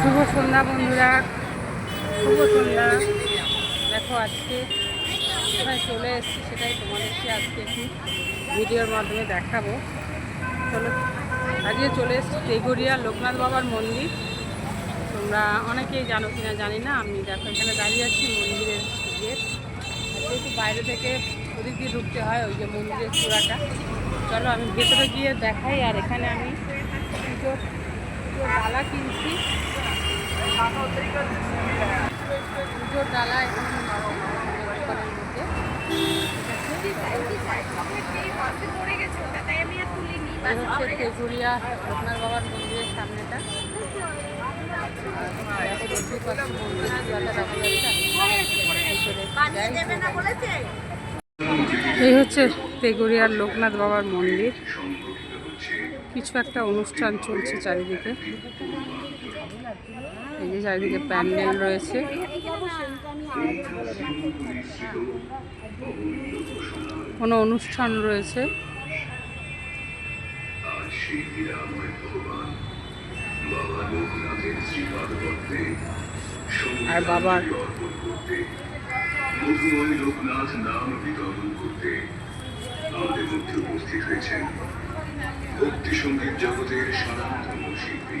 শুভ সন্ধ্যা, বন্ধুরা। শুভ সন্ধ্যা। দেখো আজকে কোথায় চলে এসেছি সেটাই তোমাদেরকে আজকে একটু ভিডিওর মাধ্যমে দেখাবো। চলো, আজকে চলে এসেছি টেগরিয়া লোকনাথ বাবার মন্দির। তোমরা অনেকেই জানো কিনা জানি না, আমি দেখো এখানে দাঁড়িয়ে আছি মন্দিরের গেট যেহেতু বাইরে থেকে ওদিক দিয়ে ঢুকতে হয়, ওই যে মন্দিরের চূড়াটা। চলো, আমি ভেতরে গিয়ে দেখাই, আর এখানে আমি পুজো পুজোর ডালা কিনছি। হচ্ছে বাবার মন্দিরের সামনেটা। এই হচ্ছে তেগুড়িয়ার লোকনাথ বাবার মন্দির কিছু একটা অনুষ্ঠান চলছে চারিদিকে এই যে চারিদিকে প্যান্ডেল রয়েছে। কোনো অনুষ্ঠান রয়েছে। আর বাবার লোকনাথ নাম বিতরণ করতে আমাদের মধ্যে উপস্থিত হয়েছেন ভক্তি সংগীত জগতের সনাতন শিল্পী।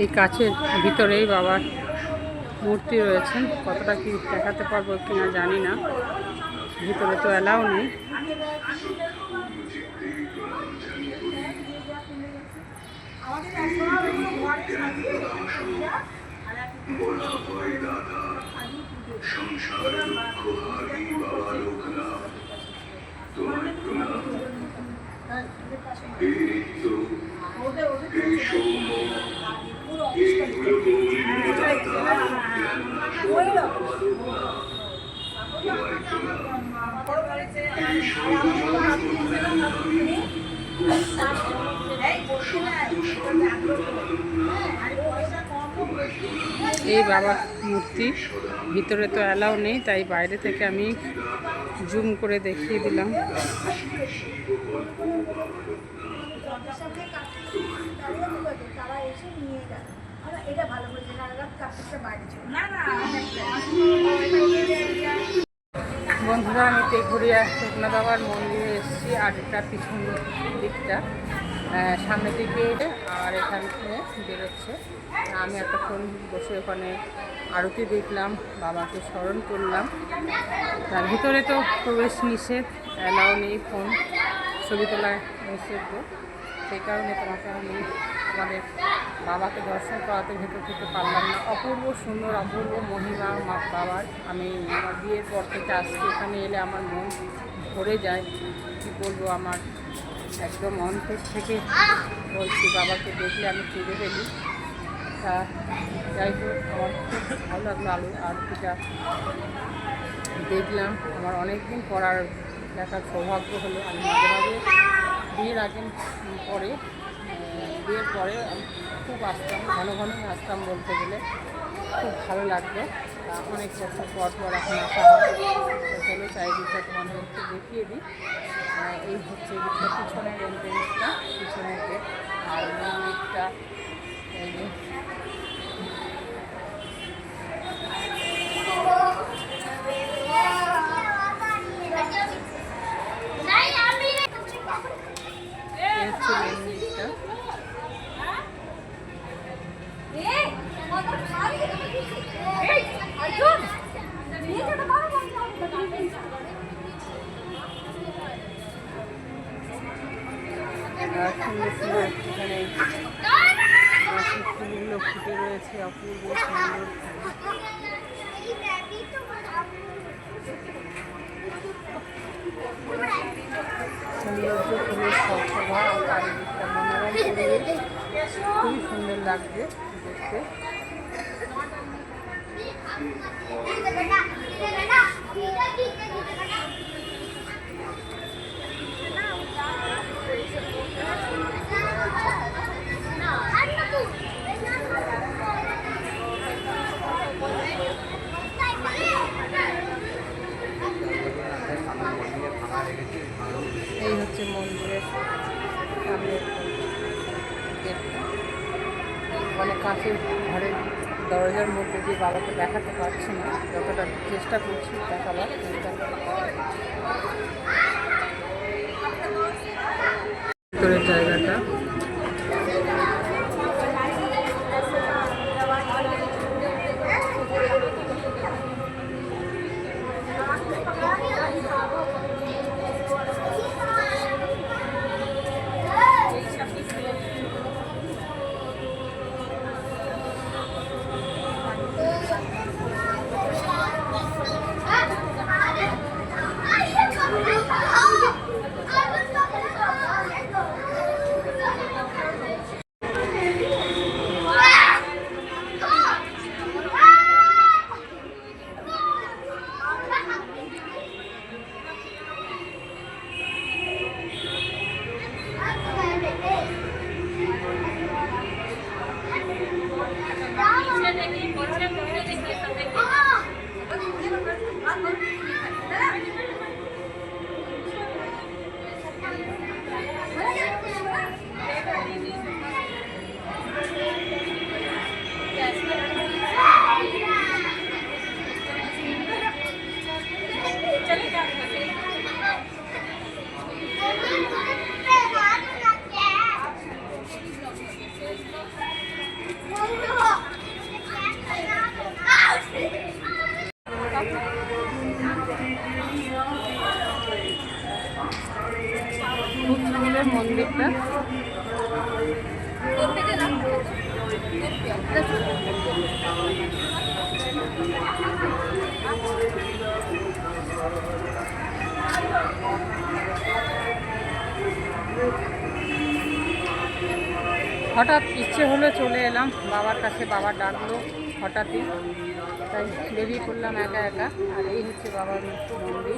এই কাছের ভিতরেই বাবার মূর্তি রয়েছেন কতটা কি দেখাতে পারব কিনা জানি না। ভিতরে তো অ্যালাউ নেই। সংসার সৌম বাবা এই বাবার মূর্তি। ভিতরে তো অ্যালাউ নেই, তাই বাইরে থেকে আমি জুম করে দেখিয়ে দিলাম। তারা এসে নিয়ে গেল আমরা এটা ভালো করেছে না কাপড়টা না না বন্ধুরা আমি তেঘুরিয়া শুকনা বাবার মন্দিরে এসেছি আর এটা পিছন দিকটা। আহ, সামনের দিকে আর এখান থেকে বেরোচ্ছে। আমি এতক্ষণ বসে ওখানে আরতি দেখলাম বাবাকে স্মরণ করলাম। তার ভিতরে তো প্রবেশ নিষেধ অ্যালাউ নেই ফোন ছবি তোলায় নিষেধ। সেই কারণে তোমাকে আমি আমাদের বাবাকে দর্শন করাতে ভেতর থেকে পারলাম না। অপূর্ব সুন্দর, অপূর্ব মহিমা মা বাবার। আমি আমার বিয়ের পর থেকে আসছি, এখানে এলে আমার মন ভরে যায়। কী বলব, আমার একদম অন্তর থেকে বলছি, বাবাকে দেখলে আমি কেঁদে ফেলি। তা যাই হোক, আমার খুব ভালো লাগল আলু আরতিটা দেখলাম। আমার অনেক দিন পর আর দেখার সৌভাগ্য হলো। আমি মাঝে মাঝে বিয়ের আগে পরে বিয়ের পরে খুব আসতাম, ঘন ঘনই আসতাম বলতে গেলে। খুব ভালো লাগতো। অনেক বছর পর পর এখন আসা হয়। চারিদিকটা তোমাদের একটু দেখিয়ে দিই। এই হচ্ছে দিকটা পিছনের এন্ট্রেন্সটা পিছনের গেট আর এই যে এই হচ্ছে এখানে মাসিক ফুলগুলো ফুটে রয়েছে অপূর্ব সুন্দর এই সৌন্দর্য ফুলের সভা চারিদিকটা মনোরম পরিবেশ লাগছে দেখতে। এই হচ্ছে মন্দিরের গেটটা মানে কাঁচের ঘরের দরজার মধ্যে দিয়ে বাবাকে দেখাতে পারছি না, যতটা চেষ্টা করছি দেখাবার চেষ্টা জায়গাটা। হঠাৎ ইচ্ছে হলো চলে এলাম। বাবার কাছে বাবা ডাকলো হঠাৎই। তাই বেরিয়ে পড়লাম একা একা। আর এই হচ্ছে বাবার মন্দির।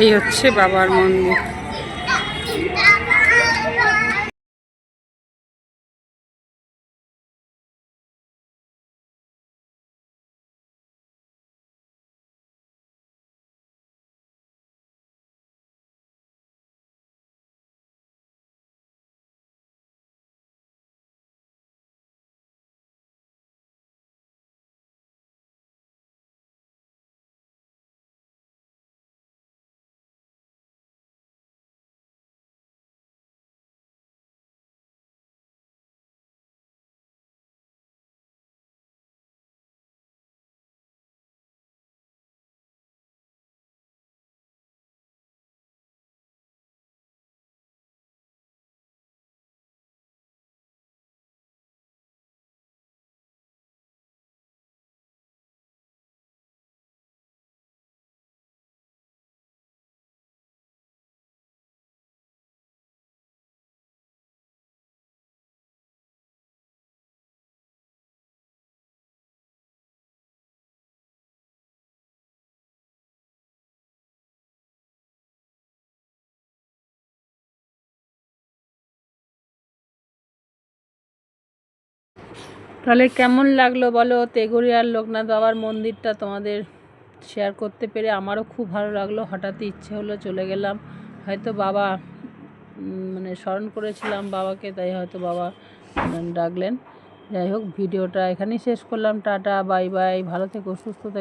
এই হচ্ছে বাবার মন্দির। তাহলে কেমন লাগল বলো? তেঘরিয়ার লোকনাথ বাবার মন্দিরটা তোমাদের শেয়ার করতে পেরে আমারও খুব ভালো লাগল। হঠাৎই ইচ্ছে হলো চলে গেলাম। হয়তো বাবা মানে স্মরণ করেছিলাম বাবাকে, তাই হয়তো বাবা ডাকলেন। যাই হোক, ভিডিওটা এখানেই শেষ করলাম। Tata, bye bye. ভালো থেকো, সুস্থ থেকো।